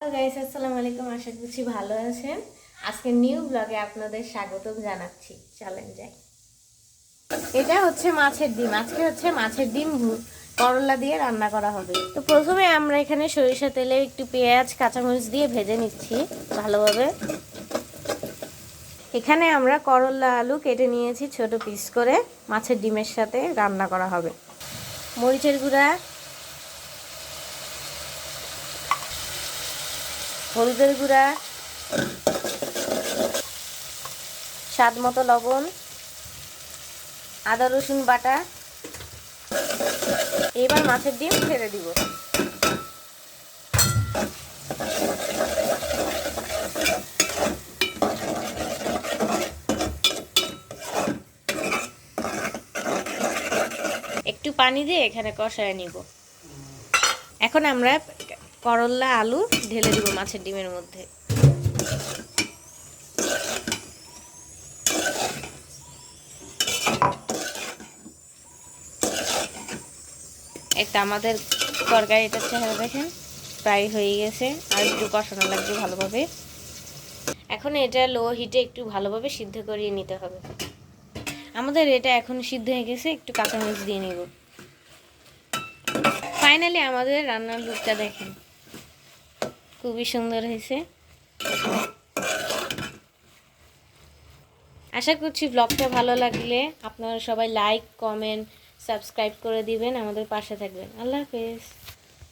Guys আলাইকুম। আশা করছি ভালো আছেন। আজকে নিউ ব্লগে আপনাদের স্বাগতম জানাচ্ছি। চলেন যাই। এটা হচ্ছে মাছের ডিম। আজকে হচ্ছে মাছের ডিম করলা দিয়ে রান্না করা হবে। তো প্রথমে আমরা এখানে সরিষা তেলে একটু পেঁয়াজ, কাঁচামরিচ দিয়ে ভেজে নিচ্ছি ভালোভাবে। এখানে আমরা করলা, আলু কেটে নিয়েছি ছোট পিস করে। মাছের ডিমের সাথে রান্না করা হবে। মরিচের গুঁড়া হলুদের গুঁড়া, স্বাদ মতো লবণ, আদা, রসুন বাটা। এবার মাছের ডিম ছেড়ে দিব। একটু পানি দিয়ে এখানে কষায় নিব। এখন আমরা করল্লা আলু, ঢেলে দিব মাছের ডিমের মধ্যে। একটা আমাদের তরকারিটার চেহারা দেখেন, প্রায় হয়ে গেছে। আর একটু কষানো লাগবে ভালোভাবে। এখন এটা লো হিটে একটু ভালোভাবে সিদ্ধ করিয়ে নিতে হবে। আমাদের এটা এখন সিদ্ধ হয়ে গেছে, একটু কাঁচামরিচ দিয়ে নেব। ফাইনালি আমাদের রান্নার লুকটা দেখেন। খুবই সুন্দর হয়েছে। আশা করছি ব্লগটা ভালো লাগলে আপনারা সবাই লাইক কমেন্ট সাবস্ক্রাইব করে দিবেন, আমাদের পাশে থাকবেন। আল্লাহ হাফেজ।